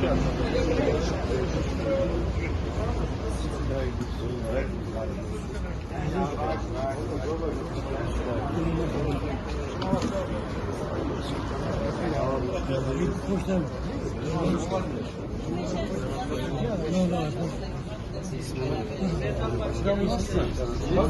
Sen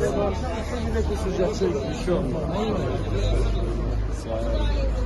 de varsa bir de kusacaksın. Bir şey olmaz. Sağ ol.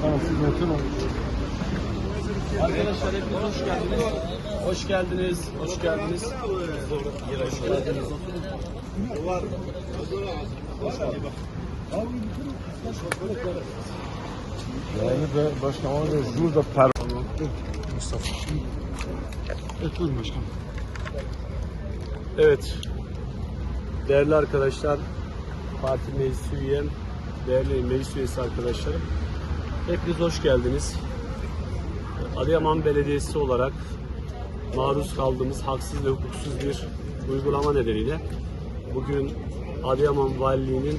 Tamam siz yatın olun. Arkadaşlar hepiniz hoş geldiniz. Hoş geldiniz. Hoş geldiniz. Hoş geldiniz. Yani be başkan ama da şurada per... Mustafa. Evet buyurun başkan. Evet. Değerli arkadaşlar, parti meclis üyem, değerli meclis üyesi arkadaşlarım. Hepiniz hoş geldiniz. Adıyaman Belediyesi olarak maruz kaldığımız haksız ve hukuksuz bir uygulama nedeniyle bugün Adıyaman Valiliği'nin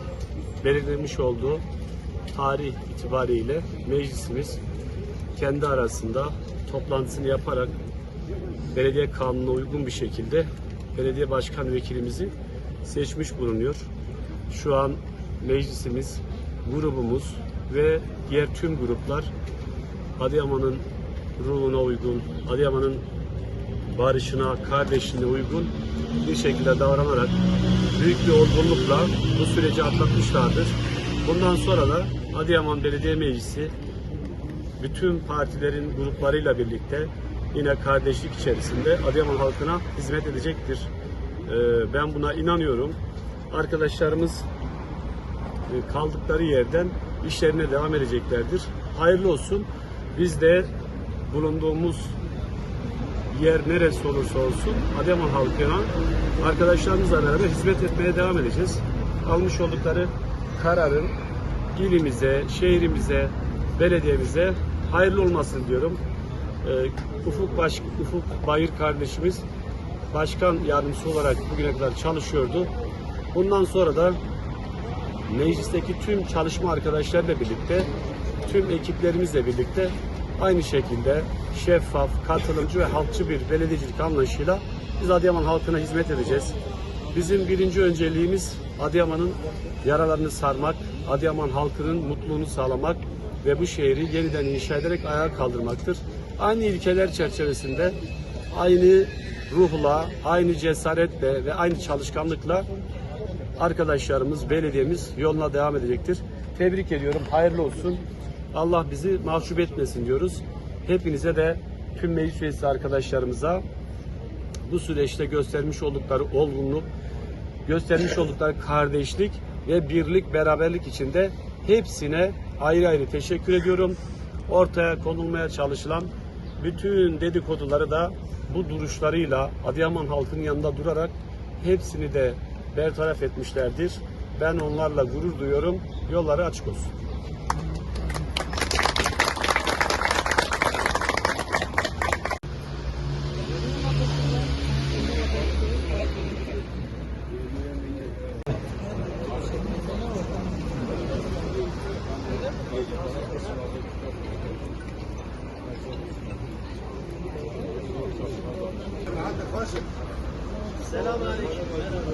belirlemiş olduğu tarih itibariyle meclisimiz kendi arasında toplantısını yaparak belediye kanununa uygun bir şekilde belediye başkan vekilimizi seçmiş bulunuyor. Şu an meclisimiz, grubumuz ve diğer tüm gruplar Adıyaman'ın ruhuna uygun, Adıyaman'ın barışına, kardeşliğine uygun bir şekilde davranarak büyük bir olgunlukla bu süreci atlatmışlardır. Bundan sonra da Adıyaman Belediye Meclisi bütün partilerin gruplarıyla birlikte yine kardeşlik içerisinde Adıyaman halkına hizmet edecektir. Ee, Ben buna inanıyorum. Arkadaşlarımız e, kaldıkları yerden işlerine devam edeceklerdir. Hayırlı olsun. Biz de bulunduğumuz yer neresi olursa olsun Adıyaman halkına arkadaşlarımızla beraber hizmet etmeye devam edeceğiz. Almış oldukları kararın ilimize, şehrimize, belediyemize hayırlı olmasın diyorum. Ee, Ufuk Baş, Ufuk Bayır kardeşimiz başkan yardımcısı olarak bugüne kadar çalışıyordu. Bundan sonra da meclisteki tüm çalışma arkadaşlarla birlikte, tüm ekiplerimizle birlikte aynı şekilde şeffaf, katılımcı ve halkçı bir belediyecilik anlayışıyla biz Adıyaman halkına hizmet edeceğiz. Bizim birinci önceliğimiz Adıyaman'ın yaralarını sarmak, Adıyaman halkının mutluluğunu sağlamak ve bu şehri yeniden inşa ederek ayağa kaldırmaktır. Aynı ilkeler çerçevesinde, aynı ruhla, aynı cesaretle ve aynı çalışkanlıkla arkadaşlarımız, belediyemiz yoluna devam edecektir. Tebrik ediyorum, hayırlı olsun. Allah bizi mahcup etmesin diyoruz. Hepinize de tüm meclis üyesi arkadaşlarımıza bu süreçte göstermiş oldukları olgunluk, göstermiş oldukları kardeşlik ve birlik, beraberlik içinde hepsine ayrı ayrı teşekkür ediyorum. Ortaya konulmaya çalışılan bütün dedikoduları da bu duruşlarıyla Adıyaman halkının yanında durarak hepsini de bertaraf etmişlerdir. Ben onlarla gurur duyuyorum. Yolları açık olsun. Selamünaleyküm. Merhaba.